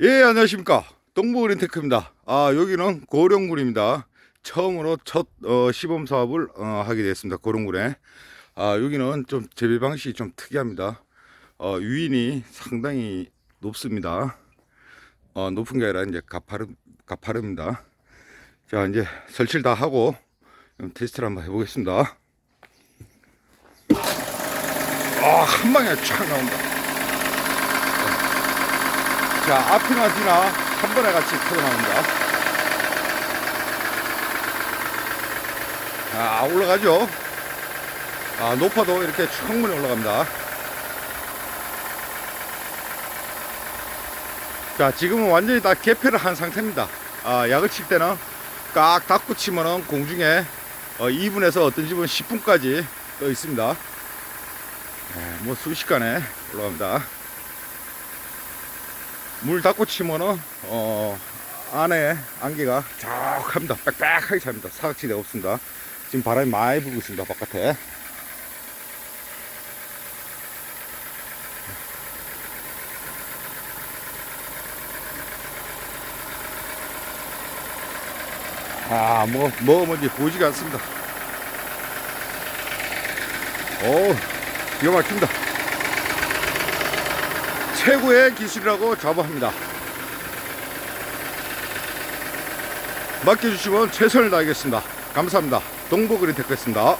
예, 안녕하십니까. 동부그린테크입니다. 아, 여기는 고령군입니다. 처음으로 첫 어, 시범 사업을 어, 하게 됐습니다. 고령군에. 아, 여기는 좀 재배 방식이 좀 특이합니다. 어, 유인이 상당히 높습니다. 어, 높은 게 아니라 이제 가파름, 가파릅니다. 자, 이제 설치를 다 하고 좀 테스트를 한번 해보겠습니다. 아, 한 방에 촥 나온다. 자, 앞이나 뒤나 한 번에 같이 터져나옵니다. 아, 올라가죠? 아, 높아도 이렇게 충분히 올라갑니다. 자, 지금은 완전히 다 개폐를 한 상태입니다. 아, 약을 칠 때는 깍 닫고 치면은 공중에 어, 2분에서 어떤 집은 10분까지 떠 있습니다. 네, 뭐 순식간에 올라갑니다. 물 닫고 치면은 어 안에 안개가 쫙합니다. 빽빽하게 찹니다. 사각지대 없습니다. 지금 바람이 많이 불고 있습니다 바깥에. 아 뭐 뭐 뭔지 보이지가 않습니다. 오 기가 막힙니다 최고의 기술이라고 자부합니다. 맡겨주시면 최선을 다하겠습니다. 감사합니다. 동부그린테크였습니다.